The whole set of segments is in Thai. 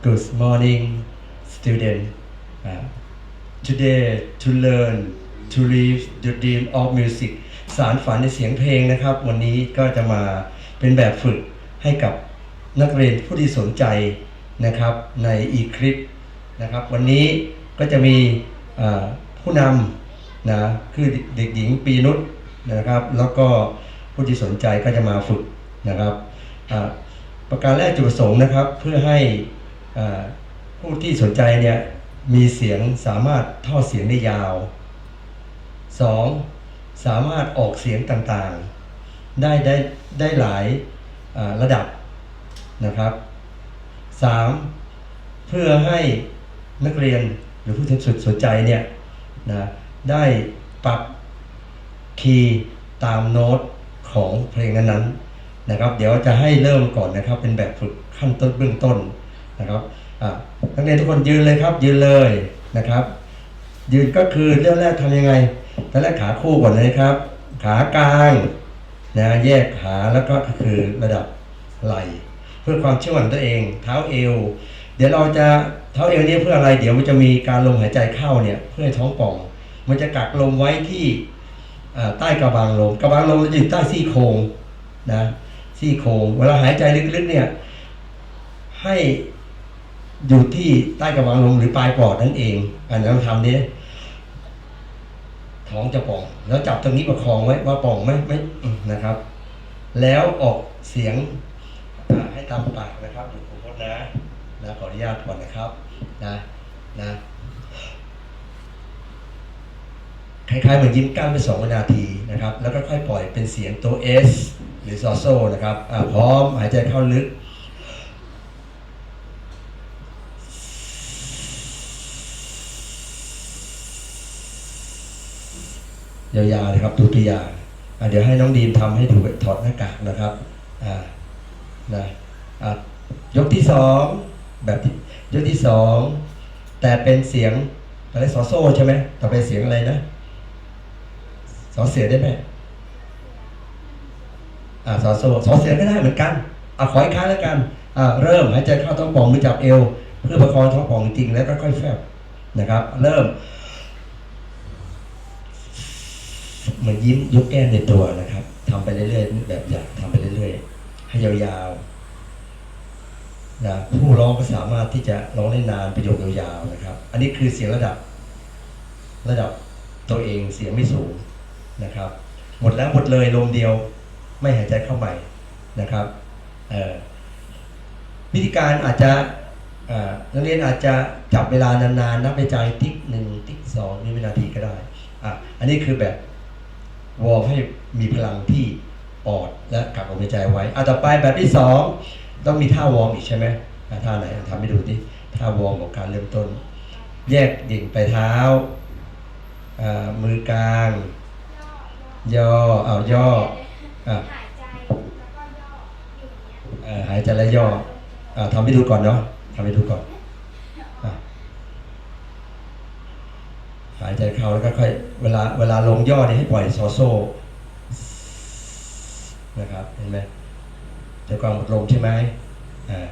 Good morning student Uh, today to learn to live the dream of music สารฝันในเสียงเพลงนะครับ วันนี้ก็จะมาเป็นแบบฝึกให้กับนักเรียนผู้ที่สนใจนะครับในอีคลิปนะครับ วันนี้ก็จะมีผู้นำนะคือเด็กหญิงปีนุชนะครับ แล้วก็ผู้ที่สนใจก็จะมาฝึกนะครับประการแรกจุดประสงค์นะครับ เพื่อให้ ผู้ที่สนใจเนี่ยมีเสียงสามารถท่อเสียงได้ยาว 2. สามารถออกเสียงต่างๆ ได้ได้ได้หลายาระดับนะครับ 3. เพื่อให้นักเรียนหรือผู้ที่สนใจเนี่ยนะได้ปรับคีย์ตามโน้ตของเพลงนั้นๆนะครับ เดี๋ยวจะให้เริ่มก่อนนะครับ เป็นแบบฝึกขั้นต้นเบื้องต้น นะครับอะนักเรียนทุกคนยืนเลยครับ ยืนเลยนะครับ ยืนก็คือเรื่องแรกทำยังไงตอนแรกขาคู่ก่อนเลยครับ ขากลางนะแยกขาแล้วก็คือระดับไหลเพื่อความเชื่อมั่นตัวเอง เท้าเอว เดี๋ยวเราจะเท้าเอวนี่เพื่ออะไร เดี๋ยวมันจะมีการลมหายใจเข้าเนี่ยเพื่อท้องป่อง มันจะกักลมไว้ที่ใต้กระบังลมกระบังลมจะอยู่ใต้ซี่โครงนะซี่โครงเวลาหายใจลึกๆเนี่ยให้ อยู่ที่ใต้กระบังลมหรือปลายปอดนั่นเอง อันนั้นทำนี้ท้องจะป่อง แล้วจับตรงนี้ประคองไว้ว่าป่องไหมไม่อืมนะครับ แล้วออกเสียงให้ตามปากนะครับอยู่ผมพจน์นะนะขออนุญาตก่อนนะครับนะนะคล้ายๆเหมือนยิ้มกล้ามไปสองวินาทีนะครับ แล้วก็ค่อยปล่อยเป็นเสียงตัว S หรือซอโซนะครับอพร้อมหายใจเข้าลึก ยาวๆเลยครับดูตัวอย่าเดี๋ยวให้น้องดีมทำให้ดูถอดหน้ากากนะครับอ่านะอะยกที่สองแบบยกที่สองแต่เป็นเสียงอะไรซอโซ่ใช่ไหมต่อไปเสียงอะไรนะสอเสียได้ไหมอ่าสอโซ่สอเสียก็ได้เหมือนกันอะขออีกครั้งแล้วกันอ่าเริ่มหายใจเข้าท้องป่องมือจับเอว เพื่อประคองท้องป่องจริงแล้วก็ค่อยแฟบนะครับ เริ่ม เหมือนยิ้มยกแก้มในตัวนะครับทำไปเรื่อยๆแบบอย่างทำไปเรื่อยๆให้ยาวๆนะผู้ร้องก็สามารถที่จะร้องได้นานประโยคยาวๆนะครับ อันนี้คือเสียงระดับ ระดับตัวเองเสียงไม่สูงนะครับ หมดแล้วหมดเลยลมเดียวไม่หายใจเข้าใหม่นะครับวิธีการอาจจะนักเรียนอาจจะจับเวลานานๆนับไปใจติ๊กหนึ่งติ๊กสองนี่วินาทีก็ได้อะอันนี้คือแบบ วอร์มให้มีพลังที่ปอดและกักลมหายใจไว้อะต่อไปแบบที่สองต้องมีท่าวอร์มอีกใช่ไหมท่าไหนทำให้ดูดิท่าวอร์มของการเริ่มต้น แยกดิ่งไปเท้ามือกลาง ย่อเอาย่อหายใจแล้วก็ย่อหายใจและย่อทำให้ดูก่อนเนาะทำให้ดูก่อนอะ หายใจเข้าแล้วก็ค่อยเวลาเวลาลงย่อเนี่ยให้ปล่อยโซโซนะครับเห็นไหมเดี๋ยวก่อนหมดลมใช่ไหมอ่า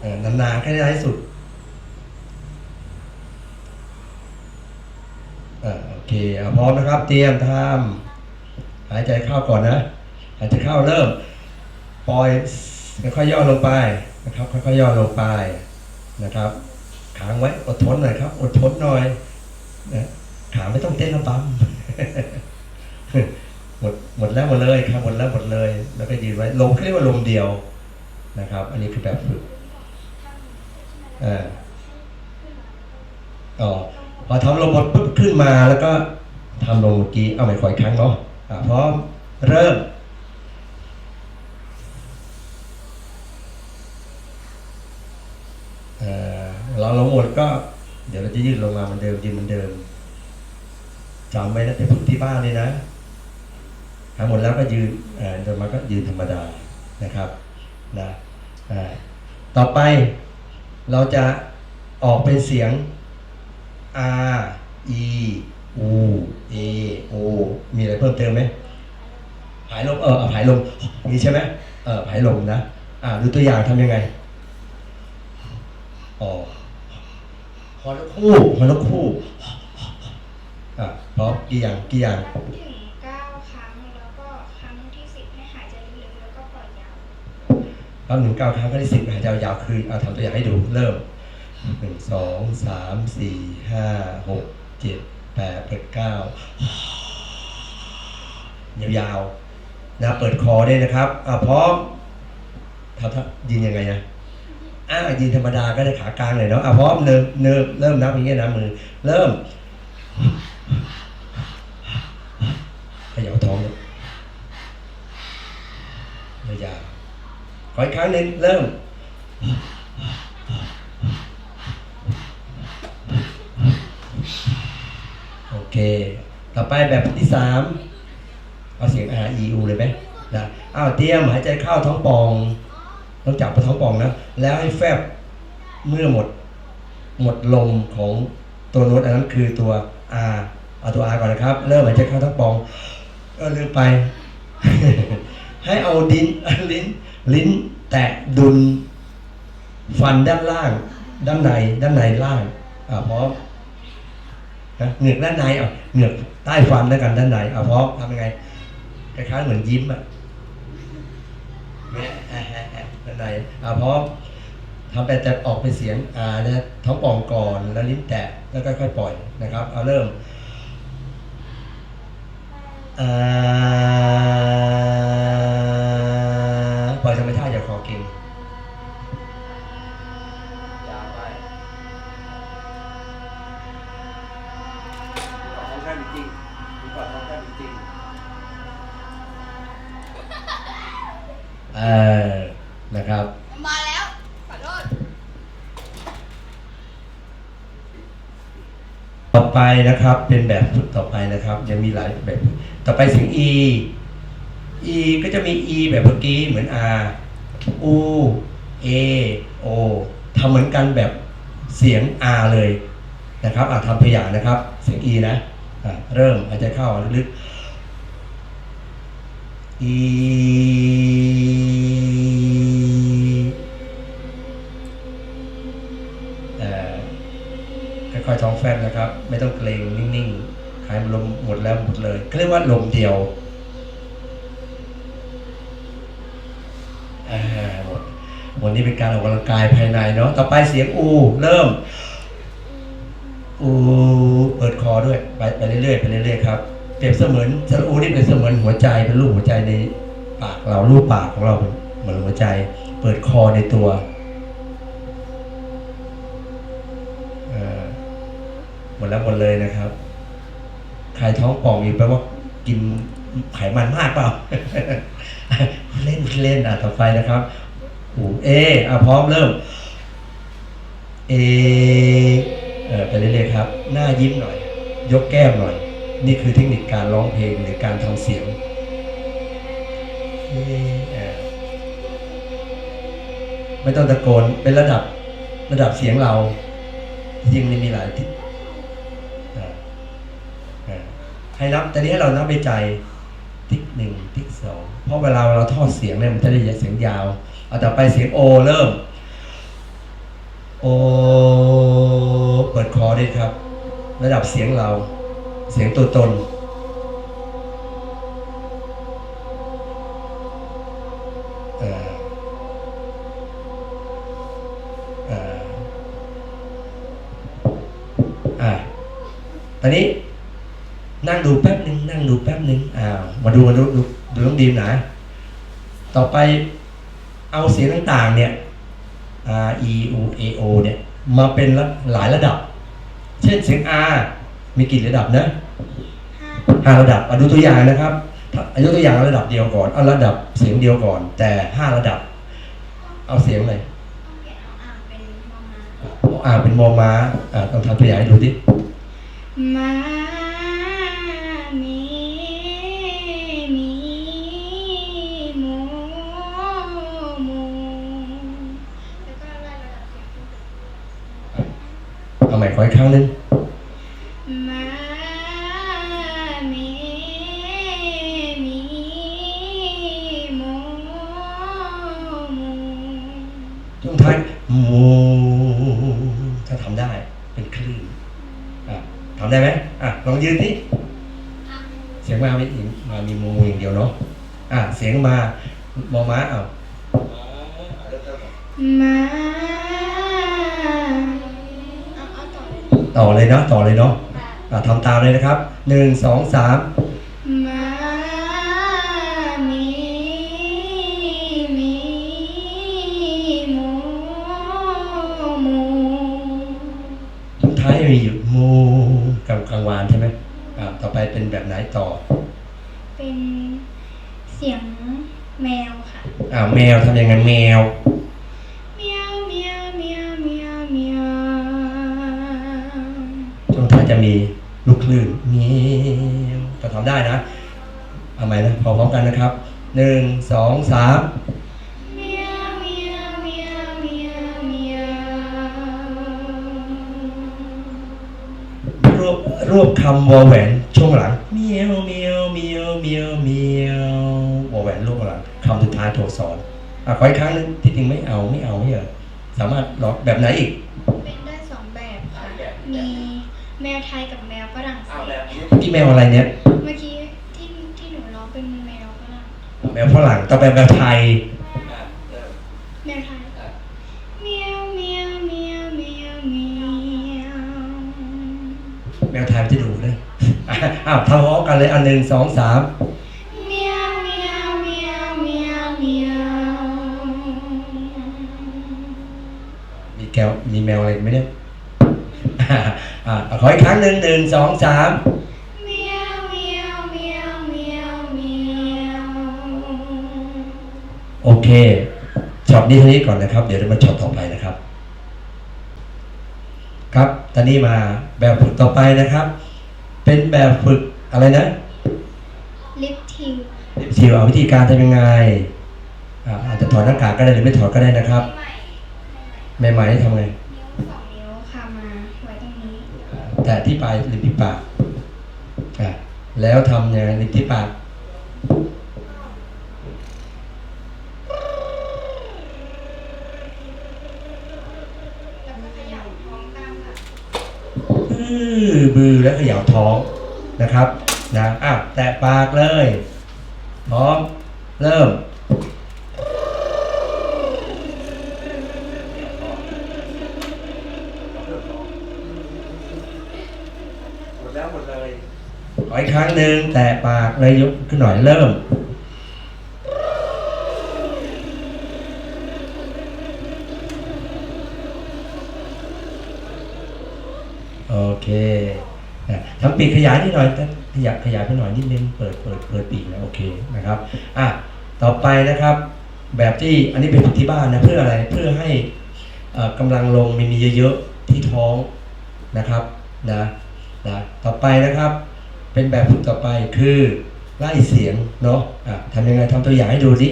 เออนานๆแค่ได้ที่สุดอ่าโอเคอพร้อมนะครับ เตรียมทำหายใจเข้าก่อนนะ หายใจเข้าเริ่ม ปล่อยค่อยๆย่อลงไปนะครับ ค่อยๆย่อลงไปนะครับ ค้างไว้อดทนหน่อยครับอดทนหน่อยนะขาไม่ต้องเต้นนะปั๊มหมดหมดแล้วหมดเลยครับหมดแล้วหมดเลย แล้วก็ยืนไว้ลมเขาเรียกว่าลมเดียวนะครับ อันนี้คือแบบฝึกเอ่าอ๋อพอทำลมหมดปุ๊บขึ้นมาแล้วก็ทำลงเมื่อกี้เอาใหม่ขออีกครั้งเนาะะพร้อมเริ่ม เอ่อ หมดก็ เดี๋ยวเราจะยืดลงมาเหมือนเดิมยืนเหมือนเดิมจำไว้นะไปฝึกที่บ้านเลยนะทำหมดแล้วก็ยืนเอ่อโดยมาก็ยืนธรรมดานะครับนะอ่าต่อไปเราจะออกเป็นเสียง R E U A O มีอะไรเพิ่มเติมไหมผายลมเออเอายลมมีใช่ไหมเออผายลมนะ อ่าดูตัวอย่างทำยังไงอ๋อ ฮอนกคู่ฮอนกคู่อะพร้อมกี่อย่างกี่อย่างนับถึงเก้าครั้งแล้วก็ครั้งที่สิบให้หายใจลึกๆแล้วก็ปล่อยยาวรอบหนึ่งเก้าครั้งก็ได้สิบหายใจยาวๆคือเอาทำตัวอย่างให้ดูเริ่มหนึ่งสองสามสี่ห้าหกเจ็ดแปดเปิดเก้ายาวๆนะเปิดคอได้นะครับอะพร้อมทำท่ายืนยังไงนะ อ่ายืนธรรมดาก็ได้ขากลางเลยเนาะอะพร้อมเริ่มเริ่มเริ่มนับอย่างเงี้ยนะมือ เริ่มขยับท้องเนี่ยยาวขออีกครั้งหนึ่งเริ่มโอเค ต่อไปแบบที่สามเอาเสียง R E U เลยไหมนะอ้าวเตรียมหายใจเข้าท้องป่อง ต้องจับไปท้องป่องนะแล้วให้แฟบเมื่อหมด หมดลมของตัวโน้ตอันนั้นคือตัว R เอาตัว R ก่อนนะครับ เริ่มหายใจเข้าท้องป่องก็ลืมไป ให้เอาดินลิ้น ลิ้นแตะดุลฟันด้านล่าง ด้านใน ด้านในล่างอ่าพร้อมนะเหงือกด้านในเอาเหงือกใต้ฟันแล้วกันด้านในเอาพร้อมทำยังไงคล้ายๆเหมือนยิ้มอะ ในเอาพร้อมทำแต่แตะออกเป็นเสียงอ่านะท้องป่องก่อนแล้วลิ้นแตะแล้วก็ค่อยปล่อยนะครับ เอาเริ่มอ่าปล่อยธรรมชาติอย่าคอเก่งยาวไป ก่อนท้องแคบจริงๆดูก่อนท้องแคบจริงๆเออนะครับ มาแล้วขอโทษต่อไปนะครับ เป็นแบบฝึกต่อไปนะครับ ยังมีหลายแบบ ต่อไปเสียง e e ก็จะมี e แบบเมื่อกี้เหมือน r u a o ทำเหมือนกันแบบเสียง r เลยนะครับอะทำตัวอย่างนะครับ เสียง e นะะเริ่มหายใจเข้าลึก e ค่อยท้องแฟบนะครับ ไม่ต้องเกรงนิ่งๆหายลมหมดแล้วหมดเลยเรียกว่าลมเดียวหมดวันนี้เป็นการออกกำลังกายภายในเนาะต่อไปเสียงอู เริ่ม อูเปิดคอด้วย ไปไปเรื่อยๆไปเรื่อยๆครับเปรียบเสมือนสระอูนี่เป็นเสมือนหัวใจเป็นรูปหัวใจในปากเรารูปปากของเราเหมือนหัวใจ เปิดคอในตัว มดแล้วหมดเลยนะครับใครท้องป่องอยู่แปลว่ากินไขมันมากเปล่า เล่นเล่นอะต่อไปนะครับอูเออะพร้อมเริ่ม เอเออไปเรื่อยๆครับ หน้ายิ้มหน่อย ยกแก้มหน่อย นี่คือเทคนิคการร้องเพลงหรือการทำเสียงไม่ต้องตะโกนเป็นระดับระดับเสียงเรา จริงๆมีหลาย ให้นับตอนนี้เรานับในใจทิกหนึ่งทิกสองเพราะเวลาเราทอดเสียงเนี่ยมันจะได้ยินเสียงยาว เอาต่อไปเสียงโอเริ่ม โอเปิดคอด้วยครับ ระดับเสียงเรา เสียงตัวตนอ่าอ่าอ่าตอนนี้ นั่งดูแป๊บหนึ่งนั่งดูแป๊บหนึ่งอ่ามาดูมาดูดูดูน้องดีมนะ ต่อไปเอาเสียงต่างๆ เนี่ย R E U A O เนี่ย มาเป็นละหลายระดับ เช่นเสียง R มีกี่ระดับนะห้าระดับเอาดูตัวอย่างนะครับถ้าอายุตัวอย่างเอาระดับเดียวก่อนเอาระดับเสียงเดียวก่อน แต่ห้าระดับ เอาเสียงเลยต้องเปลี่ยนเอาอ่างเป็นมอมาอ่าเป็นมอม้าอ่าต้องทำตัวอย่างให้ดูดิมามีมีหมูหมูแล้วก็ไล่ระดับเสียงขึ้นไป เอาใหม่ขออีกครั้งหนึง มามีมีหมูหมู ช่วงท้ายมูถ้าทำได้เป็นคลื่นอะทำได้ไหมอะลองยืนที่เสียงมาไม่มามีมูอย่างเดียวเนาะอะเสียงมา มอม้าเอาม้าเอาเอาต่อเลยต่อเลยเนาะต่อเลยเนาะอะทำตามเลยนะครับหนึ่งสองสามม้ามีมีหมูหมูช่วงท้ายมีอยู่มูกลางกลางวานใช่ไหมอะต่อไปเป็นแบบไหนต่อ เป็นเสียง แมวค่ะอ่าแมวทำยังไงแมว เมียวเมียวเมียวเมียวเมียวช่วงท้ายจะมีลูกคลื่นเมียวก็ทำได้นะ เอาใหม่นะพร้อมๆกันนะครับหนึ่งสองสามเมียวเมียวเมียวเมียวเมียวรวบรวบคำวอแหวนช่วงหลังเมียวเมียวเมียวเมียวเมียววอแหวนรวบ หลังคำสุดท้ายตัวสอนอะขออีกครั้งหนึงที่จริงไม่เอาไม่เอาไม่เหรอสามารถล็อกแบบไหนอีก เป็นได้สองแบบค่ะ มีแมวไทยกับแมวฝรั่งเศสที่แมวอะไรเนี่ย เมื่อกี้ที่ที่หนูร้องเป็นแมวฝรั่งแมวฝรั่งต่อไปแมวไทย แมวไทยเมียวเมียวเมียวเมียวเมียวแมวไทยมันจะดูเลยอะอ้าวทำพร้อมกันเลยอันหนึ่งสองสาม วมีแมวอะไรไหมเนี่ยอะอะขออีกครั้งหนึ่งหนึ่งสองสามเมียวเมียวเมียวเมียวเมียวโอเคช็อตนี้เท่านี้ก่อนนะครับ เดี๋ยวเรามาช็อตต่อไปนะครับ ครับตอนนี้มาแบบฝึกต่อไปนะครับ เป็นแบบฝึกอะไรนะลิปทิวชิวเอาวิธีการทำยังไงอะอาจจะถอดหน้ากากก็ได้หรือไม่ถอดก็ได้นะครับ ใหม่ใหม่ๆทำไงนิ้วสองนิ้วค่ะมาไว้ตรงนี้แต่ที่ปลายริมที่ปากอะแล้วทำยังไงริมที่ปากแล้วก็ขยับท้องตามค่ะอื้อบือแล้วเขย่าท้องนะครับนะอะแตะปากเลยพร้อมเริ่มหมดแล้วหมดเลย ขออีกครั้งหนึ่งแตะปากเลยยกขึ้นหน่อยเริ่มโอเคนะทำปีกขยายนิดหน่อยขยับขยายไปหน่อยนิดนึงเปิดเปิดเปิดปีกนะโอเคนะครับอะต่อไปนะครับ แบบที่อันนี้เป็นฝึกที่บ้านนะเพื่ออะไรเพื่อให้เอ่อกำลังลงมีมีเยอะๆที่ท้องนะครับนะนะต่อไปนะครับ เป็นแบบฝึกต่อไปคือไล่เสียงเนาะอะทำยังไงทำตัวอย่างให้ดูดิ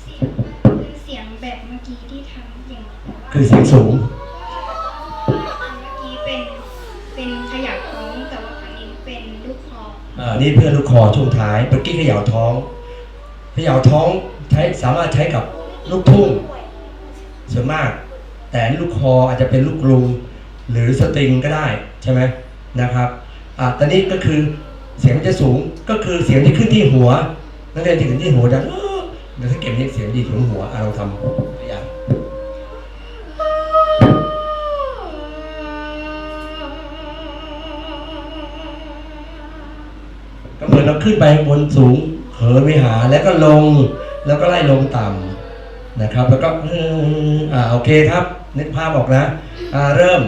เสียงเป็นเสียงแบบเมื่อกี้ที่ทำอย่างแต่ว่าคือเสียงสูงอันเมื่อกี้เป็นเป็นขยับท้องแต่ว่าครั้งนี้เป็นลูกคออ่า นี่เพื่อนลูกคอช่วงท้ายเมื่อกี้เขย่าท้องเขย่าท้องใช้สามารถใช้กับลูกทุ่ง ส่วนมาก แต่ลูกคออาจจะเป็นลูกกรุงหรือสตริงก็ได้ใช่ไหมนะครับอ่าตอนนี้ก็คือเสียงมันจะสูงก็คือเสียงที่ขึ้นที่หัวนักเรียนที่ขึ้นที่หัวดังเดี๋ยวถ้าเก็บนี้เสียงดีถึงหัวเราทำตัวอย่างก็เหมือนเราขึ้นไปบนสูงเหินไปหาแล้วก็ลงแล้วก็ไล่ลงต่ำ นะครับ แล้วก็อออ่าโอเคครับ นึกภาพออกนะอ่าเริ่ม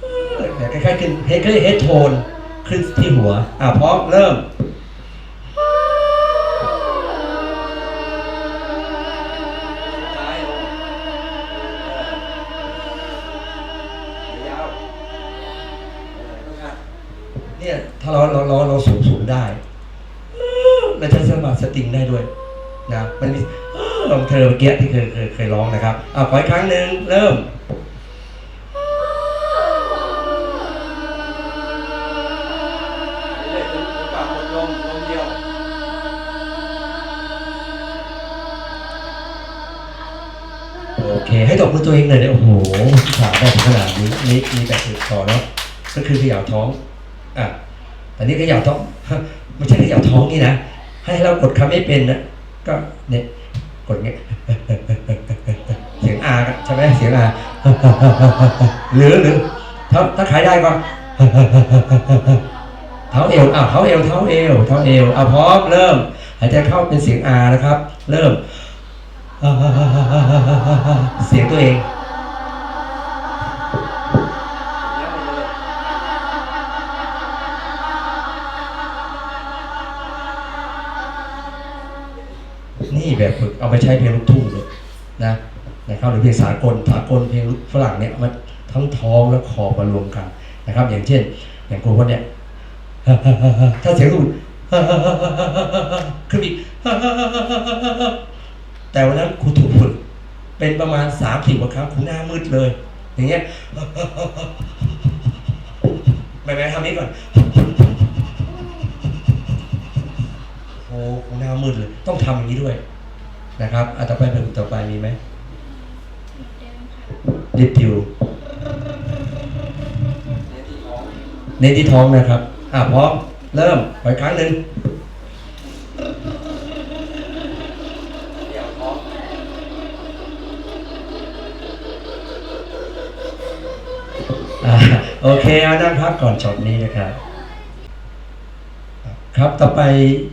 เออเนี่ยคล้ายๆขึ้นเฮดเฮดโทนขึ้นที่หัว อ่าพร้อมเริ่มเนี่ยถ้าเราเราเราเราสูงสูงได้เราจะสามารถสตริงได้ด้วยนะมันมี ลองเธอเมื่อกี้ที่เคยเคยเคยร้องนะครับอะขออีกครั้งหนึ่งเริ่มโอเค ให้ตบมือตัวเองหน่อยได้โอ้โหสาวได้ถึงขนาดนี้นี่นี่แบบสุดคอเนาะก็คือขยับท้องอะแต่นี่ขยับท้องไม่ใช่ขยับท้องนี่นะให้เรากดคำไม่เป็นนะก็เนี่ย กดเงี้ยเสียงอาใช่ไหมเสียงอาหรือหรือถ้าถ้าขายได้ก็เท้าเอวอะเท้าเอวเท้าเอวเท้าเอวอะพร้อมเริ่มหายใจเข้าเป็นเสียงอานะครับ เริ่มเสียงตัวเอง แบบฝึกเอาไปใช้เพลงลูกทุ่งเลยนะนะครับหรือเพลงสากลสากลเพลงฝรั่งเนี่ยมันทั้งท้องและคอมารวมกันนะครับ อย่างเช่น อย่างครูคนเนี่ยถ้าเสียงลูกขึ้นอีกแต่วันนั้นครูถูกฝึกเป็นประมาณสามสิบกว่าครั้งครูหน้ามืดเลย อย่างเงี้ยไม่ไม่ทำนี้ก่อนโอ้ครูหน้ามืดเลย ต้องทำอย่างนี้ด้วย นะครับอะต่อไปเป็นต่อไปมีไหมดิบทิวเน้นที่ท้องนะครับ อะพร้อม เริ่มไปครั้งหนึ่งอะโอเคเอานั่งพักก่อนช็อตนี้นะครับ ครับต่อไป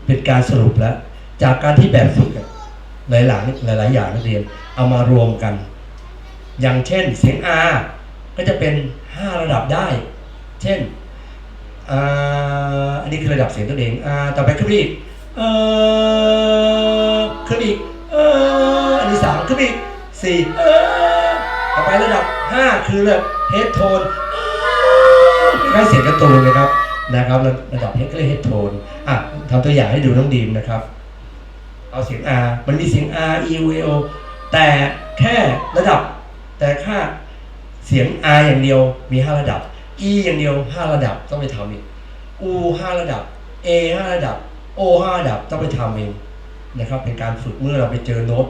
เป็นการสรุปแล้ว จากการที่แบบฝึกอะ หลายหลายหลาย ๆ อย่างนักเรียน เอามารวมกัน อย่างเช่นเสียง R ก็จะเป็น 5 ระดับได้ เช่นอันนี้คือระดับเสียงตัวเองอาต่อไปขึ้นไปอีกเอ่อขึ้นไปอีกเอออันนี้สามขึ้นไปอีกสี่เออต่อไประดับ 5 คือระดับเฮดโทนคล้ายเสียงกร์ตูนนะครับนะครับ ระดับนี้ก็เรียกเฮดโทนอะทำตัวอย่างให้ดูน้องดีมนะครับ เอาเสียง R มันมีเสียง R E U A O แต่แค่ระดับ แต่ค่าเสียง R อย่างเดียวมี 5 ระดับ E อย่างเดียว 5 ระดับต้องไปทำอีก U 5 ระดับ A 5 ระดับ O 5 ระดับต้องไปทำเองนะครับ เป็นการฝึกเมื่อเราไปเจอโน้ต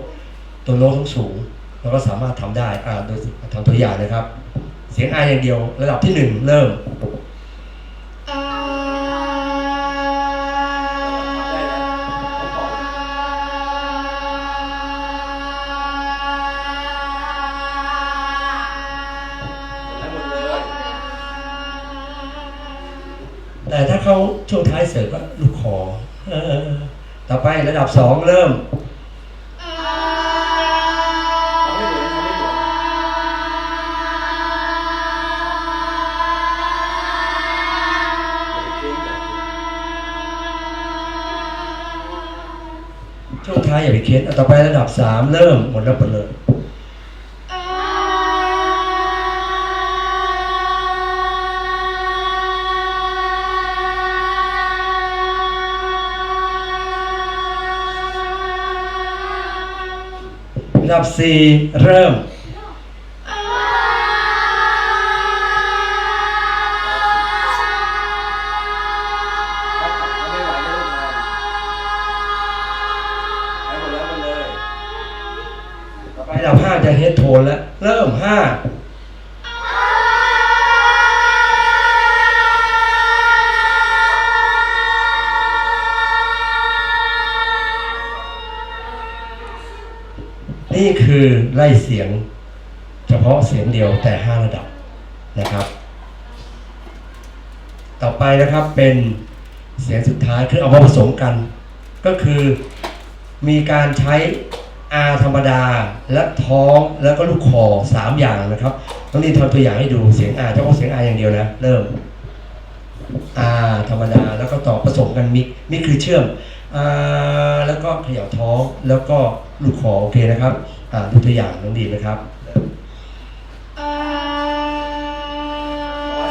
ตัวโน้ตสูงเราก็สามารถทำได้อ่าโดยทำตัวอย่างนะครับ เสียง R อย่างเดียว ระดับที่ 1 เริ่ม ถ้าเขาช่วงท้ายเสริมก็ลูกคอออต่อไประดับสองเริ่มช่วงท้ายอย่าไปเค้นต่อไประดับสามเริ่มหมดแล้วหมดเลย ระดับสี่เริ่ม ไล่เสียง เฉพาะเสียงเดียวแต่ห้าระดับนะครับ ต่อไปนะครับเป็นเสียงสุดท้ายคือเอามาผสมกัน ก็คือมีการใช้ R ธรรมดาและท้องแล้วก็ลูกคอสามอย่างนะครับต้องนี่ทำตัวอย่างให้ดูเสียง R เฉพาะเสียง R อย่างเดียวนะเริ่ม R ธรรมดาแล้วก็ต่อผสมกันมิกนี่คือเชื่อม R แล้วก็เขย่าท้องแล้วก็ลูกคอโอเคนะครับ อ่าดูตัวอย่างน้องดีไหมครับ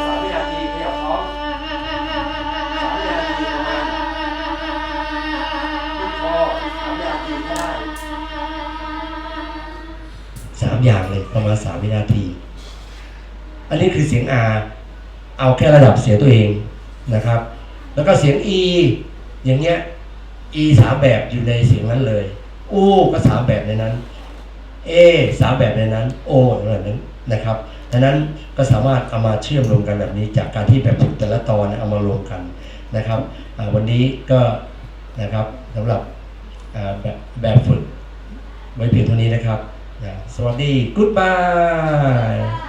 สามวินาทีขยับท้องสามวินาทีประมาณลูกคอสามนาทีได้สามอย่างเลยประมาณสามวินาที อันนี้คือเสียง R เอาแค่ระดับเสียงตัวเองนะครับ แล้วก็เสียง E อย่างเงี้ย E สามแบบอยู่ในเสียงนั้นเลย U ก็สามแบบในนั้น A สามแบบในนั้น O แบบนั้นนะครับดังนั้นก็สามารถเอามาเชื่อมรวมกันแบบนี้ จากการที่แบบฝึกแต่ละตอนเอามารวมกันนะครับวันนี้ก็นะครับสำหรับแบบแบบฝึกไว้เพียงเท่านี้นะครับ สวัสดี goodbye